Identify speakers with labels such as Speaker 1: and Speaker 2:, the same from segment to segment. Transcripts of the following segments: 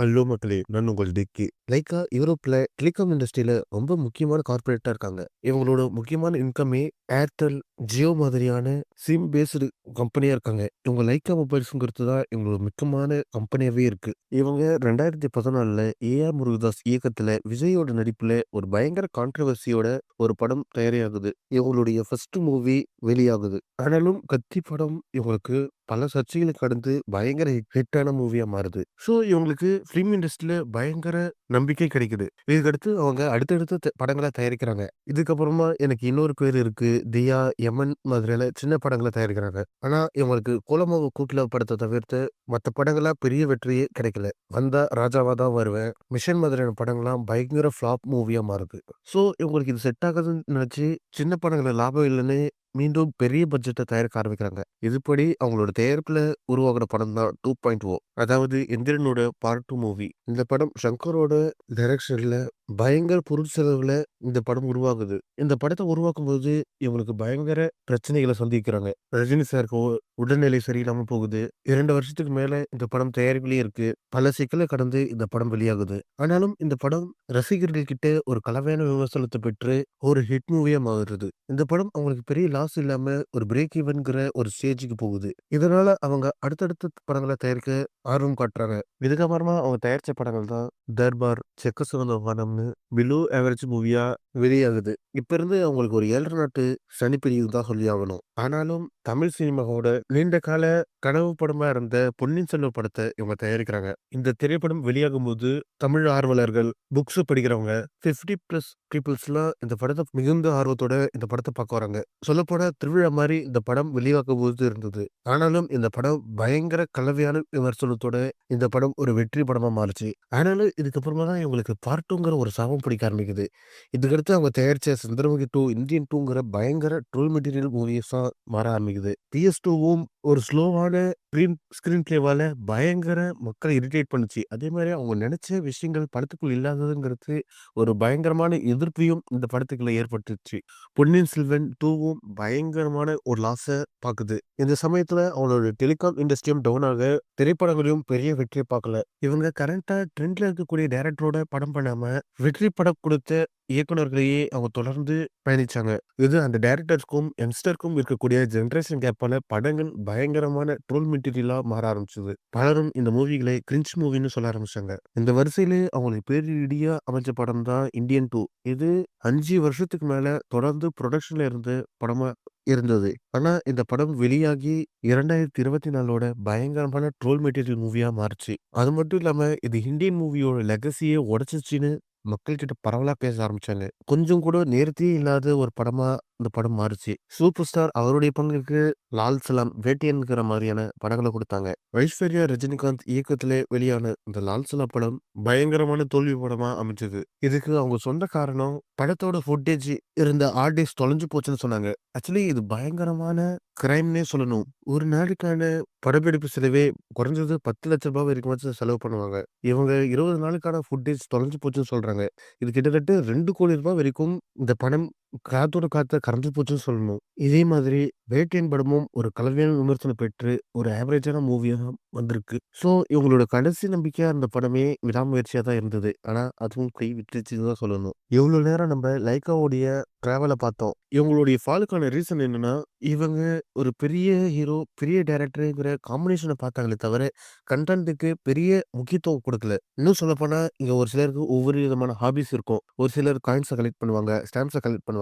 Speaker 1: Hello மக்களே! நான் உங்கள் டிக்கி. லைக்கா யூரோப்ல டெலிகாம் இண்டஸ்ட்ரியில ரொம்ப முக்கியமான கார்ப்பரேட்டா இருக்காங்க. இவங்களோட முக்கியமான இன்கமே ஏர்டெல், ஜியோ மாதிரியான சிம் பேஸ்டு கம்பெனியா இருக்காங்க. இவங்க லைக்கா மொபைல்ஸுங்கிறது தான் இவங்களோட முக்கியமான கம்பெனியாவே இருக்கு. இவங்க 2014ல ஏ.ஆர். முருகதாஸ் இயக்கத்துல விஜயோட நடிப்புல ஒரு பயங்கர கான்ட்ரவர்சியோட ஒரு படம் தயாராகுது. இவங்களுடைய ஃபர்ஸ்ட் மூவி வெளியாகுது. ஆனாலும் கத்தி படம் இவங்களுக்கு பல சர்ச்சைகளுக்கு கடந்து பயங்கர ஹிட்டான மூவியா மாறுது. ஸோ இவங்களுக்கு ஃபிலிம் இண்டஸ்ட்ரியில பயங்கர நம்பிக்கை கிடைக்குது. இதுக்கடுத்து அவங்க அடுத்தடுத்த த தயாரிக்கிறாங்க. இதுக்கப்புறமா எனக்கு இன்னொரு பேர் இருக்கு. தியா, யமன் மாதிரியான சின்ன படங்களை தயாரிக்கிறாங்க. ஆனா இவங்களுக்கு கோலமாவு கூட்டுல படத்தை தவிர்த்து மற்ற படங்களா பெரிய வெற்றியே கிடைக்கல. வந்தா ராஜாவா தான் வருவேன். மிஷன் மாதிரியான படங்கள்லாம் பயங்கர ஃப்ளாப் மூவியா மாறுது. ஸோ இவங்களுக்கு இது செட் ஆகாதுன்னு நினைச்சு சின்ன படங்களை லாபம் இல்லைன்னு மீண்டும் பெரிய பட்ஜெட்டை தயாரிக்க ஆரம்பிக்கிறாங்க. இதுபடி அவங்களோட தயாரிப்புல உருவாகுன படம் தான் 2.0 அதாவது இந்திரனோட பார்ட் டூ மூவி. இந்த படம் சங்கரோட டைரக்ஷன்ல பயங்கர பொருட்செலவுல இந்த படம் உருவாகுது. இந்த படத்த உருவாக்கும்போது இவங்களுக்கு பயங்கர பிரச்சனைகள சந்திக்கிறாங்க. ரஜினி சாருக்கு உடல்நிலை சரியில்லாம போகுது. 2 வருஷத்துக்கு மேல இந்த படம் தயாரிப்பிலேயே இருக்கு. பல சிக்கல கடந்து இந்த படம் வெளியாகுது. ஆனாலும் இந்த படம் ரசிகர்கள் கிட்ட ஒரு கலவையான விமர்சனத்த பெற்று ஒரு ஹிட் மூவியா மாறுது. இந்த படம் அவங்களுக்கு பெரிய லாஸ் இல்லாம ஒரு பிரேக் ஈவன்ங்கிற ஒரு ஸ்டேஜுக்கு போகுது. இதனால அவங்க அடுத்தடுத்த படங்கள தயாரிக்க ஆர்வம் காட்டுறாங்க. இதுக்கப்புறமா அவங்க தயாரிச்ச படங்கள் தான் தர்பார், செக்க சிவந்த வானம்னு பிலோ ஆவரேஜ் மூவியா வெளியாகுது. இப்ப இருந்து அவங்களுக்கு ஒரு 7 நாட்டு சனிப்பிரிவுன்னு தான் சொல்லி ஆகணும் ஆனாலும் தமிழ் சினிமாவோட நீண்ட கால கனவு படமா இருந்த பொன்னியின் செல்வ படத்தை இவங்க தயாரிக்கிறாங்க. இந்த திரைப்படம் வெளியாகும்போது தமிழ் ஆர்வலர்கள், புக்ஸ் படிக்கிறவங்க 50 பிளஸ் பீப்பிள்ஸ்லாம் இந்த படத்தை மிகுந்த ஆர்வத்தோட இந்த படத்தை பார்க்க வராங்க. சொல்லப்போனா திருவிழா மாதிரி இந்த படம் வெளியாகும்போது இருந்தது. ஆனாலும் இந்த படம் பயங்கர கலவையான விமர்சனத்தோட இந்த படம் ஒரு வெற்றி படமா மாறுச்சு. ஆனாலும் இதுக்கப்புறமா தான் இவங்களுக்கு பார்ட்டுங்கிற ஒரு ஒரு சாபம் பிடிக்க ஆரம்பிக்குது. இதுக்கடுத்து அவங்க தயாரிச்ச சந்திரமுகி டூ இந்தியன் டூங்கிற பயங்கர ட்ரோல் மெட்டீரியல் மூவிஸா மாற ஆரம்பிக்குது. பிஎஸ் டூவும் ஒரு ஸ்லோவான ஸ்க்ரீன் ஸ்க்ரீன் பிளேவால பயங்கர மக்களை இரிட்டேட் பண்ணுச்சு. அதே மாதிரி அவங்க நினச்ச விஷயங்கள் படத்துக்குள் இல்லாததுங்கிறது ஒரு பயங்கரமான எதிர்ப்பையும் இந்த படத்துக்குள்ள ஏற்பட்டுச்சு. பொன்னியின் செல்வன் டூவும் பயங்கரமான ஒரு லாஸை பார்க்குது இந்த சமயத்துல அவங்களோட டெலிகாம் இண்டஸ்ட்ரியும் டவுன் ஆக திரைப்படங்களையும் பெரிய வெற்றியை பார்க்கல. இவங்க கரண்ட்டா ட்ரெண்ட்ல இருக்கக்கூடிய டேரக்டரோட படம் பண்ணாம வெற்றி படம் கொடுத்த இயக்குனர்களையே அவங்க தொடர்ந்து பயணிச்சாங்க. இது அந்த டைரக்டர்ஸ்க்கும், யங்ஸ்டருக்கும் இருக்கக்கூடிய ஜென்ரேஷன் கேப்பால படங்கள் பயங்கரமான ட்ரோல் மெட்டீரியலா மாற ஆரம்பிச்சது. பலரும் இந்த மூவிகளை கிரிஞ்ச் மூவின்னு சொல்ல ஆரம்பிச்சாங்க. இந்த வரிசையிலே அவங்களுக்கு பேரிடியா அமைஞ்ச படம் தான் இந்தியன் டூ இது அஞ்சு வருஷத்துக்கு மேல தொடர்ந்து ப்ரொடக்ஷன்ல இருந்த படமா இருந்தது. ஆனா இந்த படம் வெளியாகி 2024ஓட பயங்கரமான ட்ரோல் மெட்டீரியல் மூவியா மாறுச்சு. அது மட்டும் இல்லாம இது இந்தியன் மூவியோட லெகசியே உடைச்சுச்சுன்னு மக்கள்கிட்ட பரவலாக பரவலா பேச ஆரம்பிச்சாங்க. கொஞ்சம் கூட நேர்த்தியே இல்லாத ஒரு படமா இந்த படம் மாறுச்சு. சூப்பர் ஸ்டார் அவருடைய பங்குக்கு லால் சலாம், வேட்டையன்ங்கிற மாதிரியான படங்களை கொடுத்தாங்க ஐஸ்வர்யா, ரஜினிகாந்த் இயக்கத்திலே வெளியான இந்த லால் சலாம் படம் பயங்கரமான தோல்வி படமா அமைஞ்சது. இதுக்கு அவங்க சொந்த காரணம் படத்தோட ஃபுட்டேஜ் இருந்த ஹார்ட் டிஸ்க் தொலைஞ்சு போச்சுன்னு சொன்னாங்க. ஆக்சுவலி இது பயங்கரமான கிரைம்னே சொல்லணும். ஒரு நாளுக்கான படப்பிடிப்பு செலவே குறைஞ்சது ரூ. 10,00,000 வரைக்குமாச்சும் செலவு பண்ணுவாங்க. இவங்க 20 நாளுக்கான ஃபுட்டேஜ் தொலைஞ்சு போச்சுன்னு சொல்றாங்க. இது கிட்டத்தட்ட ரெண்டு கோடி ரூபாய் வரைக்கும் இந்த பணம் காத்தோட காத்த கரைஞ்சு போச்சுன்னு சொல்லணும். இதே மாதிரி வேட்டையின் படமும் ஒரு கலவையான விமர்சனம் பெற்று ஒரு ஆவரேஜான மூவியா வந்திருக்கு. ஸோ இவங்களோட கடைசி நம்பிக்கையா இருந்த படமே விடாமுயற்சியா தான் இருந்தது. ஆனா அதுவும் கை விட்டுச்சுன்னு தான் சொல்லணும். இவ்வளோ நேரம் நம்ம லைக்காவுடைய ட்ராவலை பார்த்தோம். இவங்களுடைய ஃபாலுக்கான ரீசன் என்னன்னா, இவங்க ஒரு பெரிய ஹீரோ, பெரிய டைரக்டர்ங்கிற காம்பினேஷன பார்த்தாங்களே தவிர, கன்டென்ட்டுக்கு பெரிய முக்கியத்துவம் கொடுக்கல இன்னும் சொல்லப்போனா இங்க ஒரு சிலருக்கு ஒவ்வொரு விதமான ஹாபீஸ் இருக்கும். ஒரு சிலர் காயின்ஸ கலெக்ட் பண்ணுவாங்க. ஸ்டாம்ப்ஸ கலெக்ட் பண்ணுவாங்க.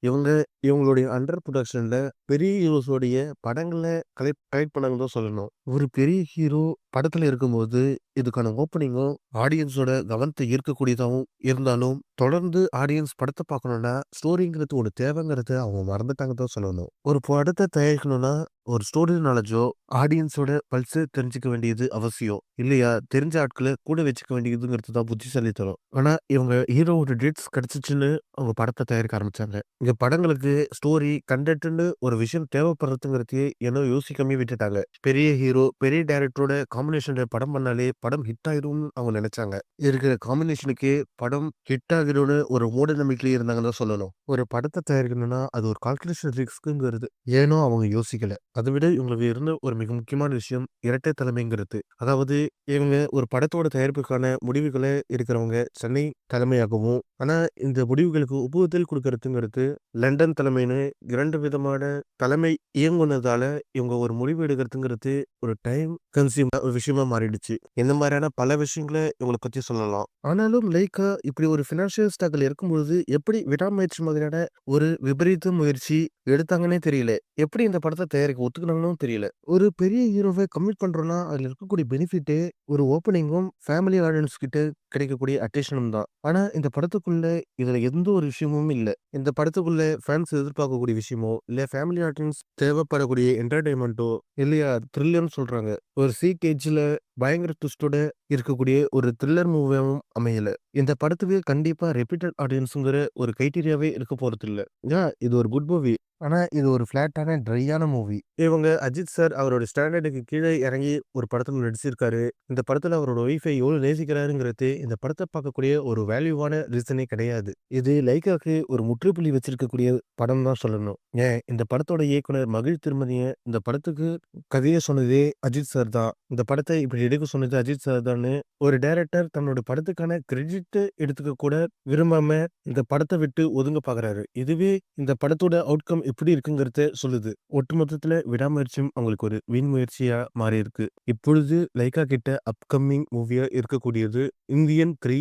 Speaker 1: இவங்க இவங்களுடைய அண்டர் ப்ரொடக்ஷனில் பெரிய ஹீரோஸோடைய படங்களை கலெக்ட் கலெக்ட் பண்ணாங்கன்னு தான் சொல்லணும். ஒரு பெரிய ஹீரோ படத்துல இருக்கும்போது இதுக்கான ஓப்பனிங்கும் ஆடியன்ஸோட கவனத்த ஈர்க்கக்கூடியதாவும் இருந்தாலும், தொடர்ந்து ஆடியன்ஸ் படத்த பார்க்கணும்னா ஸ்டோரிங்கிறது ஒரு தேவைங்கிறத அவங்க மறந்துட்டாங்கன்னு தான் சொல்லணும். ஒரு படத்த தயாரிக்கணும்னா ஒரு ஸ்டோரி நாலேட்ஜோ, ஆடியன்ஸோட பல்ஸு தெரிஞ்சுக்க வேண்டியது அவசியம். இல்லையா தெரிஞ்ச ஆட்கள கூட வச்சுக்க வேண்டியதுங்கிறது தான் புத்திசாலித்தனம். ஆனா இவங்க ஹீரோவோட டேட்ஸ் கிடைச்சுச்சுன்னு அவங்க படத்த தயாரிக்க ஆரம்பிச்சாங்க. இங்க படங்களுக்கு ஸ்டோரி, கன்டென்ட்ன்னு ஒரு விஷயம் தேவைப்படுறதுங்கிறதையே ஏனோ யோசிக்காமயே விட்டுட்டாங்க. பெரிய ஹீரோ, பெரிய டைரக்டரோட காம் காம்பினேஷன்ல படம் பண்ணாலே படம் ஹிட் ஆகிடும்னு அவங்க நினைச்சாங்க இருக்கிற காம்பினேஷனுக்கே படம் ஹிட் ஆகிடும்னு ஒரு மூட நம்பிக்கையிலே இருந்தாங்கன்னு தான் சொல்லணும். ஒரு படத்தை தயாரிக்கணும்னா அது ஒரு கால்குலேஷன் ரிஸ்க்குங்கிறது ஏனோ அவங்க யோசிக்கல. அதை விட இவங்களுக்கு இருந்த ஒரு மிக முக்கியமான விஷயம் இரட்டை தலைமைங்கிறது. அதாவது இவங்க ஒரு படத்தோட தயாரிப்புக்கான முடிவுகளை இருக்கிறவங்க சென்னை தலைமையாகவும், ஆனா இந்த முடிவுகளுக்கு ஒப்புதல் கொடுக்கறதுங்கிறது லண்டன் தலைமைன்னு இரண்டு விதமான தலைமை இயங்குனதால இவங்க ஒரு முடிவு எடுக்கிறதுங்கிறது ஒரு டைம் கன்சியூம் விஷயமா மாறிடுச்சு. இந்த மாதிரியான பல விஷயங்களை இவங்கள பத்தி சொல்லலாம். ஆனாலும் லைக்கா இப்படி ஒரு ஃபினான்ஷியல் ஸ்ட்ரகிள் இருக்கும்பொழுது எப்படி விடாமுயற்சி மாதிரியான ஒரு விபரீத முயற்சி எடுத்தாங்கன்னே தெரியல. எப்படி இந்த படத்தை தயாரிக்க ஒத்துக்குனாங்கன்னும் தெரியல. ஒரு பெரிய ஹீரோவை கம்மிட் பண்றோம்னா, அதுல இருக்கக்கூடிய பெனிஃபிட்டே ஒரு ஓப்பனிங்கும், ஃபேமிலி ஆடியன்ஸ் கிட்ட கிடைக்கக்கூடிய அட்டேஷனும் தான். ஆனா இந்த படத்துக்குள்ள இதுல எந்த ஒரு விஷயமும் இல்ல. இந்த படத்துக்குள்ள ஃபேன்ஸ் எதிர்பார்க்கக்கூடிய விஷயமோ, இல்ல ஃபேமிலி ஆடியன்ஸ் தேவைப்படக்கூடிய என்டர்டைன்மெண்ட்டோ இல்லையா த்ரில்லர்ன்னு சொல்றாங்க. ஒரு சீக் எட்ஜ்ல பயங்கர ட்விஸ்ட்டோட இருக்கக்கூடிய ஒரு த்ரில்லர் மூவியாகவும் அமையல. இந்த படத்துக்கு கண்டிப்பா ரெப்பீட்டட் ஆடியன்ஸுங்கிற ஒரு கிரைட்டீரியாவே இருக்க போறதில்ல. ஏன் இது ஒரு குட் மூவி. ஆனா இது ஒரு ஃப்ளாட்டான ட்ரையான மூவி. இவங்க அஜித் சார் அவரோட ஸ்டாண்டர்டுக்கு கீழே இறங்கி ஒரு படத்துல நடிச்சிருக்காரு. இந்த படத்துல அவரோட ஒய்ஃபை எவ்வளோ நேசிக்கிறாருங்கிறது இந்த படத்தை பார்க்கக்கூடிய ஒரு வேல்யூவான ரீசனே கிடையாது. இது லைக்காக்கு ஒரு முற்றுப்புள்ளி வச்சிருக்கக்கூடிய படம் தான் சொல்லணும். ஏன் இந்த படத்தோட இயக்குனர் மகிழ் திருமதிய இந்த படத்துக்கு கதையை சொன்னதே அஜித் சார் தான். இந்த படத்தை இப்படி எடுக்க சொன்னது அஜித் சார் தான் ஒரு டைரக்டர் தன்னோட படத்துக்கான கிரெடிட் எடுத்துக்க கூட விரும்பாம இந்த படத்தை விட்டு ஒதுங்க பார்க்குறாரு. இதுவே இந்த படத்தோட அவுட்கம் எப்படி இருக்குங்கிறத சொல்லுது. ஒட்டுமொத்தத்துல விடாமுயற்சியும் அவங்களுக்கு ஒரு வீண் முயற்சியா மாறியிருக்கு. இப்பொழுது லைகா கிட்ட அப்கமிங் மூவியா இருக்கக்கூடியது இந்தியன் த்ரீ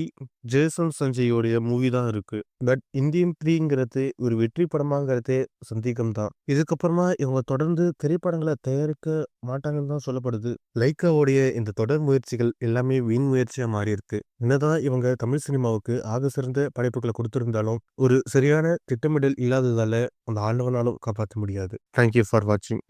Speaker 1: ஜேசன் சஞ்சயோடைய மூவி தான் இருக்கு. பட் இந்தியன் த்ரீங்கிறது ஒரு வெற்றி படமாங்கிறதே சந்தேகம் தான். இதுக்கப்புறமா இவங்க தொடர்ந்து திரைப்படங்களை தயாரிக்க மாட்டாங்கன்னு தான் சொல்லப்படுது. லைக்காவுடைய இந்த தொடர் முயற்சிகள் எல்லாமே வீண் முயற்சியா மாறியிருக்கு. என்னதான் இவங்க தமிழ் சினிமாவுக்கு ஆக சிறந்த படைப்புகளை கொடுத்திருந்தாலும் ஒரு சரியான திட்டமிடல் இல்லாததால அந்த ஆண்டவனாலும் காப்பாற்ற முடியாது. தேங்க் யூ ஃபார் வாட்சிங்.